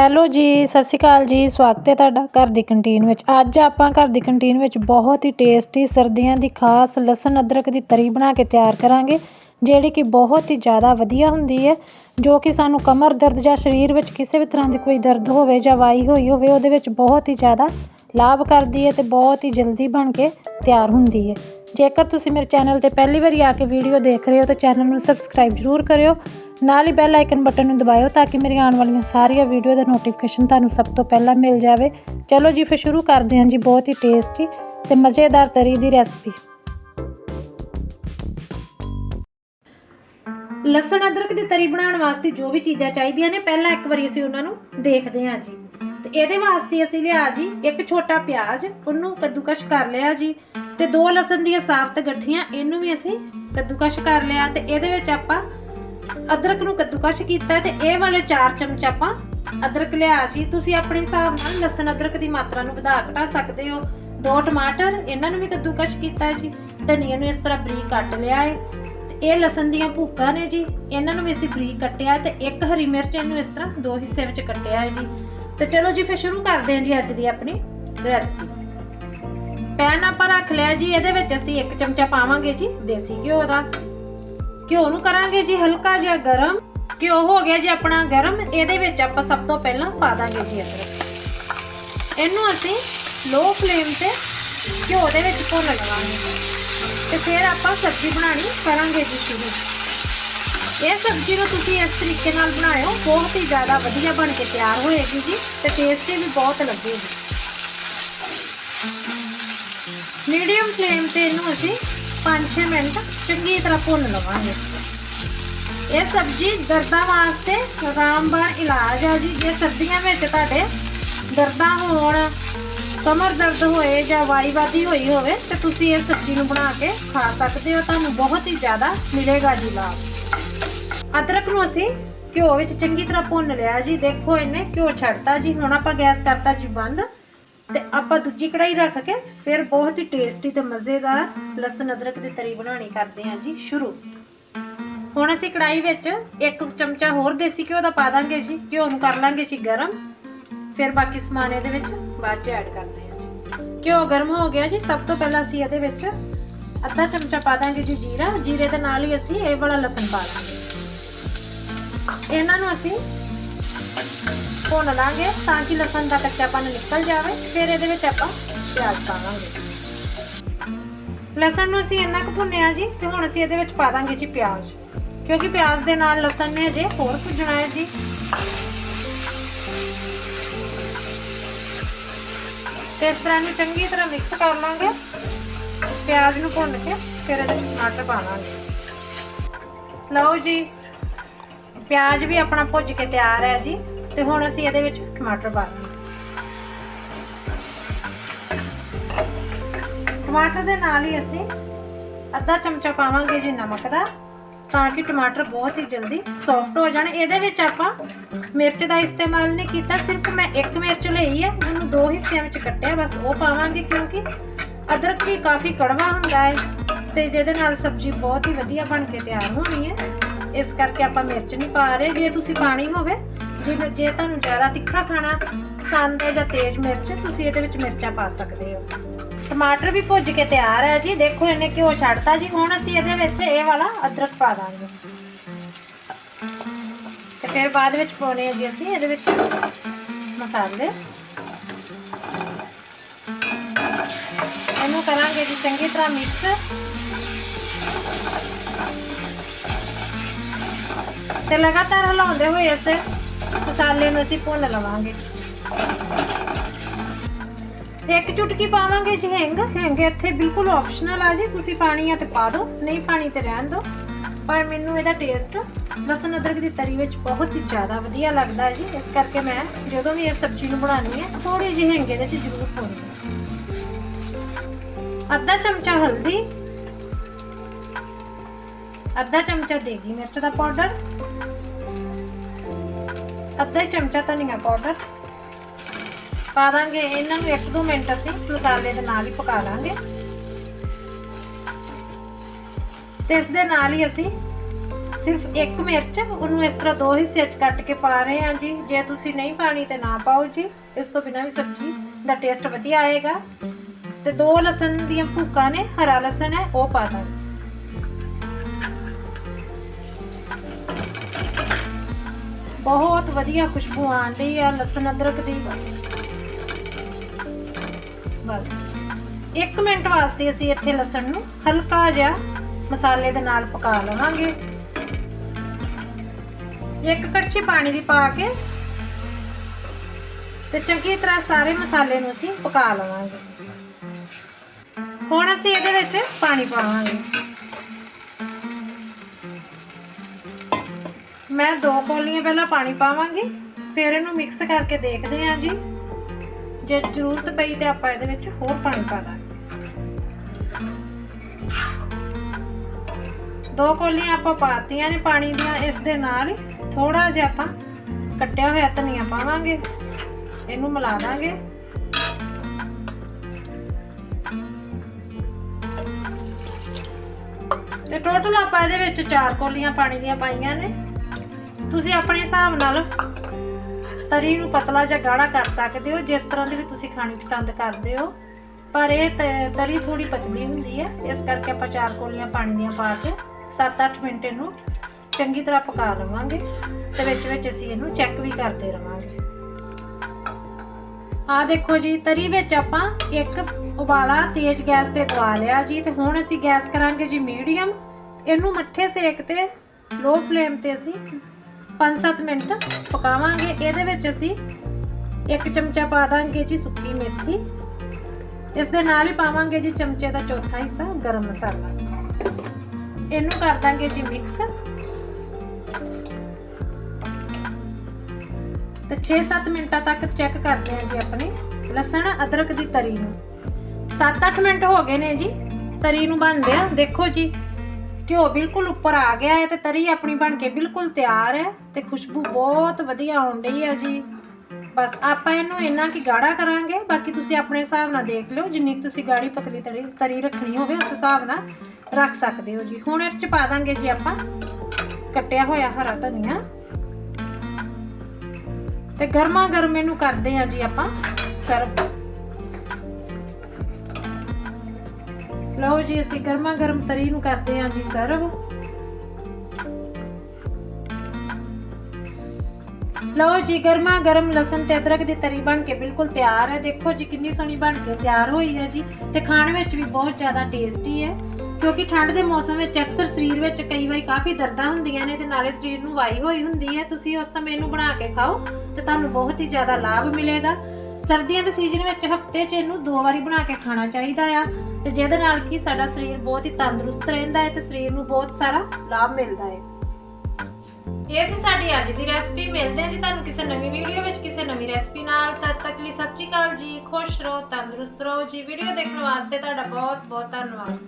Hello ਜੀ, ਸਤਿ ਸ਼੍ਰੀ ਅਕਾਲ ਜੀ। ਸਵਾਗਤ ਹੈ ਤੁਹਾਡਾ ਘਰ ਦੀ ਕੰਟੀਨ ਵਿੱਚ। ਅੱਜ ਆਪਾਂ ਘਰ ਦੀ ਕੰਟੀਨ ਵਿੱਚ ਬਹੁਤ ਹੀ ਟੇਸਟੀ ਸਰਦੀਆਂ ਦੀ ਖਾਸ ਲਸਣ ਅਦਰਕ ਦੀ ਤਰੀ ਬਣਾ ਕੇ ਤਿਆਰ ਕਰਾਂਗੇ, ਜਿਹੜੀ ਕਿ ਬਹੁਤ ਹੀ ਜ਼ਿਆਦਾ ਵਧੀਆ ਹੁੰਦੀ ਹੈ, ਜੋ ਕਿ ਸਾਨੂੰ ਕਮਰ ਦਰਦ ਜਾਂ ਸਰੀਰ ਵਿੱਚ ਕਿਸੇ ਵੀ ਤਰ੍ਹਾਂ ਦੀ ਕੋਈ ਦਰਦ ਹੋਵੇ ਜਾਂ ਵਾਈ ਹੋਈ ਹੋਵੇ, ਉਹਦੇ ਵਿੱਚ ਬਹੁਤ ਹੀ ਜ਼ਿਆਦਾ ਲਾਭ ਕਰਦੀ ਹੈ ਤੇ ਬਹੁਤ ਹੀ ਜਲਦੀ ਬਣ ਕੇ ਤਿਆਰ ਹੁੰਦੀ ਹੈ। ਜੇਕਰ ਤੁਸੀਂ ਮੇਰੇ ਚੈਨਲ ਤੇ ਪਹਿਲੀ ਵਾਰੀ ਆ ਕੇ ਵੀਡੀਓ ਦੇਖ ਰਹੇ ਹੋ, ਤਾਂ ਚੈਨਲ ਨੂੰ ਸਬਸਕ੍ਰਾਈਬ ਜ਼ਰੂਰ ਕਰਿਓ ਨਾਲ ਹੀ ਬੈਲ ਆਈਕਨ ਬਟਨ ਨੂੰ ਦਬਾਇਓ ਤਾਂ ਕਿ ਮੇਰੀਆਂ ਆਉਣ ਵਾਲੀਆਂ ਸਾਰੀਆਂ ਵੀਡੀਓ ਦਾ ਨੋਟੀਫਿਕੇਸ਼ਨ ਤੁਹਾਨੂੰ ਸਭ ਤੋਂ ਪਹਿਲਾਂ ਮਿਲ ਜਾਵੇ। ਚਲੋ ਜੀ, ਫਿਰ ਸ਼ੁਰੂ ਕਰਦੇ ਹਾਂ ਜੀ, ਬਹੁਤ ਹੀ ਟੇਸਟੀ ਤੇ ਮਜ਼ੇਦਾਰ ਤਰੀ ਦੀ ਰੈਸਪੀ ਲਸਣ ਅਦਰਕ ਦੀ ਤਰੀ ਬਣਾਉਣ ਵਾਸਤੇ ਜੋ ਵੀ ਚੀਜ਼ਾਂ ਚਾਹੀਦੀਆਂ ਨੇ, ਪਹਿਲਾਂ ਇੱਕ ਵਾਰੀ ਅਸੀਂ ਉਹਨਾਂ ਨੂੰ ਦੇਖਦੇ ਹਾਂ ਜੀ। ਤੇ ਇਹਦੇ ਵਾਸਤੇ ਅਸੀਂ ਲਿਆ ਜੀ ਇੱਕ ਛੋਟਾ ਪਿਆਜ਼, ਉਹਨੂੰ ਕੱਦੂਕਸ਼ ਕਰ ਲਿਆ ਜੀ ਤੇ ਦੋ ਲਸਣ ਦੀਆਂ ਸਾਫ਼ ਗੱਠੀਆਂ, ਇਹਨੂੰ ਵੀ ਅਸੀਂ ਕੱਦੂਕਸ਼ ਕਰ ਲਿਆ ਤੇ ਇਹਦੇ ਵਿੱਚ ਆਪਾਂ ਅਦਰਕ ਨੂੰ ਕੱਦੂਕਸ਼ ਕੀਤਾ ਤੇ ਇਹ ਵਾਲੇ 4 ਚਮਚ ਆਪਾਂ ਅਦਰਕ ਲਿਆ ਜੀ ਤੁਸੀਂ ਆਪਣੇ ਹਿਸਾਬ ਨਾਲ ਲਸਣ ਅਦਰਕ ਦੀ ਮਾਤਰਾ ਨੂੰ ਵਧਾ ਘਟਾ ਸਕਦੇ ਹੋ। ਦੋ ਟਮਾਟਰ, ਇਹਨਾਂ ਨੂੰ ਵੀ ਕੱਦੂਕਸ਼ ਕੀਤਾ ਜੀ। ਧਨੀਆ ਨੂੰ ਇਸ ਤਰ੍ਹਾਂ ਬਰੀਕ ਕੱਟ ਲਿਆ ਹੈ ਇਹ ਲਸਣ ਦੀਆਂ ਭੂਕਾਂ ਨੇ ਜੀ। ਇਹਨਾਂ ਨੂੰ ਵੀ ਅਸੀਂ ਬਰੀਕ ਕੱਟਿਆ ਤੇ ਇੱਕ ਹਰੀ ਮਿਰਚ ਇਹਨੂੰ ਇਸ ਤਰ੍ਹਾਂ ਦੋ ਹਿੱਸੇ ਵਿੱਚ ਕੱਟਿਆ ਹੈ ਜੀ। ਤੇ ਚਲੋ ਜੀ, ਫਿਰ ਸ਼ੁਰੂ ਕਰਦੇ ਹਾਂ ਜੀ ਅੱਜ ਦੀ ਆਪਣੀ ਰੈਸਪੀ ਪੈਨ ਆਪਾਂ ਰੱਖ ਲਿਆ ਜੀ। ਇਹਦੇ ਵਿੱਚ ਅਸੀਂ ਇੱਕ ਚਮਚਾ ਪਾਵਾਂਗੇ ਜੀ ਦੇਸੀ ਘਿਓ ਦਾ। ਘਿਓ ਨੂੰ ਕਰਾਂਗੇ ਜੀ ਹਲਕਾ ਜਿਹਾ ਗਰਮ? ਘਿਓ ਹੋ ਗਿਆ ਜੀ ਆਪਣਾ ਗਰਮ? ਇਹਦੇ ਵਿੱਚ ਆਪਾਂ ਸਭ ਤੋਂ ਪਹਿਲਾਂ ਪਾ ਦਾਂਗੇ ਜੀ ਅਦਰਕ। ਇਹਨੂੰ ਅਸੀਂ ਲੋ ਫਲੇਮ ਤੇ ਘਿਓ ਦੇ ਵਿੱਚ ਭੁੰਨ ਲਵਾਂਗੇ। ਤੇ ਫਿਰ ਆਪਾਂ ਸਬਜ਼ੀ ਬਣਾਣੀ ਕਰਾਂਗੇ ਜੀ ਸ਼ੁਰੂ। ਇਹ ਸਬਜ਼ੀ ਨੂੰ ਤੁਸੀਂ ਇਸ ਤਰੀਕੇ ਨਾਲ ਬਣਾਇਓ, ਬਹੁਤ ਹੀ ਜ਼ਿਆਦਾ ਵਧੀਆ ਬਣ ਕੇ ਤਿਆਰ ਹੋਏਗੀ ਜੀ ਤੇ ਟੇਸਟੀ ਵੀ ਬਹੁਤ ਲੱਗੇਗੀ। ਮੀਡੀਅਮ ਫਲੇਮ ਤੇ ਇਹਨੂੰ ਅਸੀਂ 5-6 ਮਿੰਟ ਚੰਗੀ ਤਰ੍ਹਾਂ ਭੁੰਨ ਲਵਾਂਗੇ। ਇਹ ਸਬਜ਼ੀ ਦਰਦਾਂ ਵਾਸਤੇ ਰਾਮਬਾਣ ਇਲਾਜ ਆ ਜੀ। ਜੇ ਸਰਦੀਆਂ ਵਿੱਚ ਤੁਹਾਡੇ ਦਰਦਾਂ ਹੋਣ, ਕਮਰ ਦਰਦ ਹੋਏ ਜਾਂ ਵਾਈਵਾਦੀ ਹੋਈ ਹੋਵੇ, ਤੇ ਤੁਸੀਂ ਇਹ ਸਬਜ਼ੀ ਨੂੰ ਬਣਾ ਕੇ ਖਾ ਸਕਦੇ ਹੋ। ਤੁਹਾਨੂੰ ਬਹੁਤ ਹੀ ਜ਼ਿਆਦਾ ਮਿਲੇਗਾ ਜੀ ਲਾਭ। ਅਦਰਕ ਨੂੰ ਅਸੀਂ ਘਿਓ ਵਿੱਚ ਚੰਗੀ ਤਰ੍ਹਾਂ ਭੁੰਨ ਲਿਆ ਜੀ। ਦੇਖੋ ਇਹਨੇ ਘਿਓ ਛੱਡਤਾ ਜੀ। ਹੁਣ ਆਪਾਂ ਗੈਸ ਕਰਤਾ ਜੀ ਬੰਦ। ਤੇ ਆਪਾਂ ਦੂਜੀ ਕੜਾਈ ਰੱਖ ਕੇ ਫਿਰ ਬਹੁਤ ਹੀ ਟੇਸਟੀ ਤੇ ਮਜ਼ੇਦਾਰ ਲਸਣ ਅਦਰਕ ਦੀ ਤਰੀ ਬਣਾਣੀ ਕਰਦੇ ਹਾਂ ਜੀ ਸ਼ੁਰੂ। ਹੁਣ ਅਸੀਂ ਕੜਾਈ ਵਿੱਚ ਇੱਕ ਚਮਚਾ ਹੋਰ ਦੇਸੀ ਘਿਓ ਦਾ ਪਾ ਦਾਂਗੇ ਜੀ ਘਿਓ ਨੂੰ ਕਰ ਲਾਂਗੇ ਜੀ ਗਰਮ। ਫਿਰ ਬਾਕੀ ਸਮਾਨ ਇਹਦੇ ਵਿੱਚ ਬਾਅਦ ਚ ਐਡ ਕਰਦੇ ਹਾਂ ਜੀ। ਘਿਓ ਗਰਮ ਹੋ ਗਿਆ ਜੀ ਸਭ ਤੋਂ ਪਹਿਲਾਂ ਅਸੀਂ ਇਹਦੇ ਵਿੱਚ ਅੱਧਾ ਚਮਚਾ ਪਾ ਦਾਂਗੇ ਜੀ ਜੀਰਾ। ਜੀਰੇ ਦੇ ਨਾਲ ਹੀ ਅਸੀਂ ਇਹ ਵਾਲਾ ਲਸਣ ਪਾ ਦਾਂਗੇ ਇਹਨਾਂ ਨੂੰ ਅਸੀਂ ਭੁੰਨ ਲਾਂਗੇ ਤਾਂ ਕਿ ਲਸਣ ਦਾ ਕੱਚਾਪਨ ਨਿਕਲ ਜਾਵੇ। ਫਿਰ ਇਹਦੇ ਵਿੱਚ ਆਪਾਂ ਪਿਆਜ਼ ਪਾਵਾਂਗੇ ਲਸਣ ਨੂੰ ਅਸੀਂ ਇੰਨਾ ਕੁ ਭੁੰਨਿਆ ਜੀ ਤੇ ਹੁਣ ਅਸੀਂ ਇਹਦੇ ਵਿੱਚ ਪਾ ਦਾਂਗੇ ਜੀ ਪਿਆਜ਼। ਕਿਉਂਕਿ ਪਿਆਜ਼ ਦੇ ਨਾਲ ਲਸਣ ਨੇ ਅਜੇ ਹੋਰ ਭੁੰਨਣਾ ਹੈ ਜੀ। ਤੇ ਇਸ ਤਰ੍ਹਾਂ ਨੂੰ ਚੰਗੀ ਤਰ੍ਹਾਂ ਮਿਕਸ ਕਰ ਲਾਂਗੇ। ਪਿਆਜ਼ ਨੂੰ ਭੁੰਨ ਕੇ ਫਿਰ ਇਹਦੇ ਵਿੱਚ ਟਮਾਟਰ ਪਾ ਲਾਂਗੇ। ਲਓ ਜੀ, ਪਿਆਜ਼ ਵੀ ਆਪਣਾ ਭੁੱਜ ਕੇ ਤਿਆਰ ਹੈ ਜੀ। ਤੇ ਹੁਣ ਅਸੀਂ ਇਹਦੇ ਵਿੱਚ ਟਮਾਟਰ ਪਾ ਦਾਂਗੇ ਟਮਾਟਰ ਦੇ ਨਾਲ ਹੀ ਅਸੀਂ ਅੱਧਾ ਚਮਚਾ ਪਾਵਾਂਗੇ ਜੀ ਨਮਕ ਦਾ, ਤਾਂ ਕਿ ਟਮਾਟਰ ਬਹੁਤ ਹੀ ਜਲਦੀ ਸੌਫਟ ਹੋ ਜਾਣ। ਇਹਦੇ ਵਿੱਚ ਆਪਾਂ ਮਿਰਚ ਦਾ ਇਸਤੇਮਾਲ ਨਹੀਂ ਕੀਤਾ, ਸਿਰਫ ਮੈਂ ਇੱਕ ਮਿਰਚ ਲਈ ਹੈ ਉਹਨੂੰ ਦੋ ਹਿੱਸਿਆਂ ਵਿੱਚ ਕੱਟਿਆ, ਬਸ ਉਹ ਪਾਵਾਂਗੇ ਕਿਉਂਕਿ ਅਦਰਕ ਵੀ ਕਾਫੀ ਕੜਵਾ ਹੁੰਦਾ ਹੈ ਤੇ ਜਿਹਦੇ ਨਾਲ ਸਬਜ਼ੀ ਬਹੁਤ ਹੀ ਵਧੀਆ ਬਣ ਕੇ ਤਿਆਰ ਹੋਣੀ ਹੈ। ਇਸ ਕਰਕੇ ਆਪਾਂ ਮਿਰਚ ਨਹੀਂ ਪਾ ਰਹੇ। ਜੇ ਤੁਸੀਂ ਪਾਣੀ ਹੋਵੇ ਜੇ ਜੇ ਤੁਹਾਨੂੰ ਜ਼ਿਆਦਾ ਤਿੱਖਾ ਖਾਣਾ ਪਸੰਦ ਹੈ ਜਾਂ ਤੇਜ਼ ਮਿਰਚ, ਤੁਸੀਂ ਇਹਦੇ ਵਿੱਚ ਮਿਰਚਾਂ ਪਾ ਸਕਦੇ ਹੋ। ਟਮਾਟਰ ਵੀ ਭੁੱਜ ਕੇ ਤਿਆਰ ਹੈ ਜੀ। ਦੇਖੋ, ਇਹਨੇ ਘਿਓ ਛੱਡਤਾ ਜੀ। ਹੁਣ ਅਸੀਂ ਇਹਦੇ ਵਿੱਚ ਇਹ ਵਾਲਾ ਅਦਰਕ ਪਾ ਦਾਂਗੇ। ਤੇ ਫਿਰ ਬਾਅਦ ਵਿੱਚ ਪਾਉਣੇ ਆ ਜੀ ਅਸੀਂ ਇਹਦੇ ਵਿੱਚ ਮਸਾਲੇ। ਇਹਨੂੰ ਕਰਾਂਗੇ ਜੀ ਚੰਗੀ ਤਰ੍ਹਾਂ ਮਿਕਸ। ਤੇ ਲਗਾਤਾਰ ਹਲਾਉਂਦੇ ਹੋਏ ਅਸੀਂ ਮਸਾਲੇ ਨੂੰ ਅਸੀਂ ਭੁੰਨ ਲਵਾਂਗੇ। ਇੱਕ ਚੁਟਕੀ ਪਾਵਾਂਗੇ ਜੀ ਹਿੰਗ। ਹਿੰਗ ਇੱਥੇ ਬਿਲਕੁਲ ਆਪਸ਼ਨਲ ਆ ਜੀ। ਤੁਸੀਂ ਪਾਣੀ ਆ ਤੇ ਪਾ ਦਿਓ। ਨਹੀਂ ਪਾਣੀ ਤੇ ਰਹਿਣ ਦਿਓ। ਪਰ ਮੈਨੂੰ ਇਹਦਾ ਟੇਸਟ ਲਸਣ ਅਦਰਕ ਦੀ ਤਰੀ ਵਿੱਚ ਬਹੁਤ ਹੀ ਜ਼ਿਆਦਾ ਵਧੀਆ ਲੱਗਦਾ ਹੈ ਜੀ। ਇਸ ਕਰਕੇ ਮੈਂ ਜਦੋਂ ਵੀ ਇਹ ਸਬਜ਼ੀ ਨੂੰ ਬਣਾਉਣੀ ਹੈ ਥੋੜੀ ਜਿਹੀ ਹਿੰਗ ਇਹਦੇ ਚ ਜ਼ਰੂਰ ਪਾਉਂਦੀ ਅੱਧਾ ਚਮਚਾ ਹਲਦੀ। ਅੱਧਾ ਚਮਚਾ ਦੇਗੀ ਮਿਰਚ ਦਾ ਪਾਊਡਰ। ਅੱਧਾ ਚਮਚਾ ਧਨੀਆ ਪਾਊਡਰ ਪਾ ਦਾਂਗੇ, ਇਹਨਾਂ ਨੂੰ 1-2 ਮਿੰਟ ਅਸੀਂ ਮਸਾਲੇ ਦੇ ਨਾਲ ਹੀ ਪਕਾ ਲਾਂਗੇ। ਤੇ ਇਸ ਦੇ ਨਾਲ ਹੀ ਅਸੀਂ ਸਿਰਫ ਇੱਕ ਮਿਰਚ, ਉਹਨੂੰ ਇਸ ਤਰ੍ਹਾਂ ਦੋ ਹਿੱਸੇ 'ਚ ਕੱਟ ਕੇ ਪਾ ਰਹੇ ਹਾਂ ਜੀ। ਜੇ ਤੁਸੀਂ ਨਹੀਂ ਪਾਣੀ ਤੇ ਨਾ ਪਾਓ ਜੀ, ਇਸ ਤੋਂ ਬਿਨਾਂ ਵੀ ਸਬਜ਼ੀ ਦਾ ਟੇਸਟ ਵਧੀਆ ਆਏਗਾ। ਤੇ ਦੋ ਲਸਣ ਦੀਆਂ ਭੁੱਕਾਂ ਨੇ, ਹਰਾ ਲਸਣ ਹੈ, ਉਹ ਪਾ ਦਾਂਗੇ। ਬਹੁਤ ਵਧੀਆ ਖੁਸ਼ਬੂ ਆਉਂਦੀ ਆ, ਲਸਣ ਅਦਰਕ ਦੀ। ਬਸ। 1 ਮਿੰਟ ਵਾਸਤੇ ਅਸੀਂ ਇੱਥੇ ਲਸਣ ਨੂੰ ਹਲਕਾ ਜਿਹਾ ਮਸਾਲੇ ਦੇ ਨਾਲ ਪਕਾ ਲਵਾਂਗੇ। ਇੱਕ ਕੜਛੀ ਪਾਣੀ ਦੀ ਪਾ ਕੇ ਤੇ ਚੰਗੀ ਤਰ੍ਹਾਂ ਸਾਰੇ ਮਸਾਲੇ ਨੂੰ ਅਸੀਂ ਪਕਾ ਲਵਾਂਗੇ। ਹੁਣ ਅਸੀਂ ਇਹਦੇ ਵਿੱਚ ਪਾਣੀ ਪਾਵਾਂਗੇ। ਮੈਂ ਦੋ ਕੌਲੀਆਂ ਪਹਿਲਾਂ ਪਾਣੀ ਪਾਵਾਂਗੀ, ਫਿਰ ਇਹਨੂੰ ਮਿਕਸ ਕਰਕੇ ਦੇਖਦੇ ਹਾਂ ਜੀ। ਜੇ ਜ਼ਰੂਰਤ ਪਈ ਤੇ ਆਪਾਂ ਇਹਦੇ ਵਿੱਚ ਹੋਰ ਪਾਣੀ ਪਾ ਦਾਂਗੇ। ਦੋ ਕੌਲੀਆਂ ਆਪਾਂ ਪਾਤੀਆਂ ਨੇ ਪਾਣੀ ਦੀਆਂ, ਇਸ ਦੇ ਨਾਲ ਥੋੜਾ ਜਿਹਾ ਆਪਾਂ ਕੱਟਿਆ ਹੋਇਆ ਧਨੀਆ ਪਾਵਾਂਗੇ। ਇਹਨੂੰ ਮਿਲਾ ਦਾਂਗੇ। ਤੇ ਟੋਟਲ ਆਪਾਂ ਇਹਦੇ ਵਿੱਚ ਚਾਰ ਕੌਲੀਆਂ ਪਾਣੀ ਦੀਆਂ ਪਾਈਆਂ ਨੇ। ਤੁਸੀਂ ਆਪਣੇ ਹਿਸਾਬ ਨਾਲ ਤਰੀ ਨੂੰ ਪਤਲਾ ਜਾਂ ਗਾੜਾ ਕਰ ਸਕਦੇ ਹੋ, ਜਿਸ ਤਰ੍ਹਾਂ ਦੀ ਵੀ ਤੁਸੀਂ ਖਾਣੀ ਪਸੰਦ ਕਰਦੇ ਹੋ। ਪਰ ਇਹ ਤਰੀ ਥੋੜੀ ਪਤਲੀ ਹੁੰਦੀ ਹੈ, ਇਸ ਕਰਕੇ ਆਪਾਂ ਚਾਰ ਕੋਲੀਆਂ ਪਾਣੀ ਦੀਆਂ ਪਾ ਕੇ 7-8 ਮਿੰਟ ਇਹਨੂੰ ਚੰਗੀ ਤਰ੍ਹਾਂ ਪਕਾ ਲਵਾਂਗੇ ਤੇ ਵਿੱਚ ਵਿੱਚ ਅਸੀਂ ਇਹਨੂੰ ਚੈੱਕ ਵੀ ਕਰਦੇ ਰਵਾਂਗੇ। ਆ ਦੇਖੋ ਜੀ, ਤਰੀ ਵਿੱਚ ਆਪਾਂ ਇੱਕ ਉਬਾਲਾ ਤੇਜ਼ ਗੈਸ ਤੇ ਦਵਾ ਲਿਆ ਜੀ, ਤੇ ਹੁਣ ਅਸੀਂ ਗੈਸ ਕਰਾਂਗੇ ਜੀ ਮੀਡੀਅਮ। ਇਹਨੂੰ ਮੱਠੇ ਸੇਕ ਤੇ ਲੋ ਫਲੇਮ ਤੇ ਅਸੀਂ 5-7 ਮਿੰਟ ਪਕਾਵਾਂਗੇ। ਇਹਦੇ ਵਿੱਚ ਅਸੀਂ ਇੱਕ ਚਮਚਾ ਪਾ ਦਾਂਗੇ ਜੀ ਸੁੱਕੀ ਮੇਥੀ। ਇਸ ਦੇ ਨਾਲ ਹੀ ਪਾਵਾਂਗੇ ਜੀ ਚਮਚੇ ਦਾ ਚੌਥਾ ਹਿੱਸਾ, ਗਰਮ ਮਸਾਲਾ। ਇਹਨੂੰ ਕਰ ਦਾਂਗੇ ਜੀ ਮਿਕਸ। ਤੇ 6-7 ਮਿੰਟਾਂ ਤੱਕ ਚੈੱਕ ਕਰਦੇ ਹਾਂ ਜੀ ਆਪਣੇ ਲਸਣ, ਅਦਰਕ ਦੀ ਤਰੀ ਨੂੰ। 7-8 ਮਿੰਟ ਹੋ ਗਏ ਨੇ ਜੀ, ਤਰੀ ਨੂੰ ਬਣਦੇ ਆ। ਦੇਖੋ ਜੀ ਘਿਓ ਬਿਲਕੁਲ ਉੱਪਰ ਆ ਗਿਆ ਹੈ ਤੇ ਤਰੀ ਆਪਣੀ ਬਣ ਕੇ ਬਿਲਕੁਲ ਤਿਆਰ ਹੈ ਤੇ ਖੁਸ਼ਬੂ ਬਹੁਤ ਵਧੀਆ ਆਉਣ ਰਹੀ ਹੈ ਜੀ। ਬਸ ਆਪਾਂ ਇਹਨੂੰ ਇੰਨਾ ਕਿ ਗਾੜਾ ਕਰਾਂਗੇ, ਬਾਕੀ ਤੁਸੀਂ ਆਪਣੇ ਹਿਸਾਬ ਨਾਲ ਦੇਖ ਲਿਓ, ਜਿੰਨੀ ਕੁ ਤੁਸੀਂ ਗਾੜੀ ਪਤਲੀ ਤਰੀ ਤਰੀ ਰੱਖਣੀ ਹੋਵੇ, ਉਸ ਹਿਸਾਬ ਨਾਲ ਰੱਖ ਸਕਦੇ ਹੋ ਜੀ। ਹੁਣ ਇਹ 'ਚ ਪਾ ਦਾਂਗੇ ਜੀ ਆਪਾਂ ਕੱਟਿਆ ਹੋਇਆ ਹਰਾ ਧਨੀਆ। ਤੇ ਗਰਮਾ ਗਰਮ ਇਹਨੂੰ ਕਰਦੇ ਆ ਜੀ ਆਪਾਂ ਸਰਵ। ਲਓ ਜੀ, ਅਸੀਂ ਗਰਮਾ ਗਰਮ ਤਰੀ ਨੂੰ ਕਰਦੇ ਆ ਜੀ ਸਰਵ। ਲਓ ਜੀ, ਗਰਮਾ ਗਰਮ ਲਸਣ ਤੇ ਅਦਰਕ ਦੀ ਤਰੀ ਬਣ ਕੇ ਬਿਲਕੁਲ ਤਿਆਰ ਹੈ। ਦੇਖੋ ਜੀ, ਕਿੰਨੀ ਸੋਹਣੀ ਬਣ ਕੇ ਤਿਆਰ ਹੋਈ ਹੈ ਜੀ। ਤੇ ਖਾਣ ਵਿੱਚ ਵੀ ਬਹੁਤ ਜ਼ਿਆਦਾ ਟੇਸਟੀ ਹੈ। ਕਿਉਂਕਿ ਠੰਡ ਦੇ ਮੌਸਮ ਵਿੱਚ ਅਕਸਰ ਸਰੀਰ ਵਿੱਚ ਕਈ ਵਾਰੀ ਕਾਫੀ ਦਰਦਾਂ ਹੁੰਦੀਆਂ ਨੇ ਤੇ ਨਾਲੇ ਸਰੀਰ ਨੂੰ ਵਾਈ ਹੋਈ ਹੁੰਦੀ ਹੈ। ਤੁਸੀਂ ਉਸ ਸਮੇਂ ਇਹਨੂੰ ਬਣਾ ਕੇ ਖਾਓ ਤੇ ਤੁਹਾਨੂੰ ਬਹੁਤ ਹੀ ਜ਼ਿਆਦਾ ਲਾਭ ਮਿਲੇਗਾ। ਸਰਦੀਆਂ ਦੇ ਸੀਜ਼ਨ ਵਿੱਚ ਹਫ਼ਤੇ 'ਚ ਇਹਨੂੰ ਦੋ ਵਾਰੀ ਬਣਾ ਕੇ ਖਾਣਾ ਚਾਹੀਦਾ ਆ। ਤੇ ਜਿਹਦੇ ਨਾਲ ਕੀ ਸਾਡਾ ਸਰੀਰ ਬਹੁਤ ਹੀ ਤੰਦਰੁਸਤ ਰਹਿੰਦਾ ਹੈ ਤੇ ਸਰੀਰ ਨੂੰ ਬਹੁਤ ਸਾਰਾ ਲਾਭ ਮਿਲਦਾ ਹੈ। ਇਹ ਸੀ ਸਾਡੀ ਅੱਜ ਦੀ ਰੈਸਪੀ ਮਿਲਦੇ ਹਾਂ ਜੀ ਤੁਹਾਨੂੰ ਕਿਸੇ ਨਵੀਂ ਵੀਡੀਓ ਵਿੱਚ, ਕਿਸੇ ਨਵੀਂ ਰੈਸਪੀ ਨਾਲ। ਤਦ ਤੱਕ ਲਈ ਸਤਿ ਸ਼੍ਰੀ ਅਕਾਲ ਜੀ, ਖੁਸ਼ ਰਹੋ, ਤੰਦਰੁਸਤ ਰਹੋ ਜੀ। ਵੀਡੀਓ ਦੇਖਣ ਵਾਸਤੇ ਤੁਹਾਡਾ ਬਹੁਤ ਬਹੁਤ ਧੰਨਵਾਦ।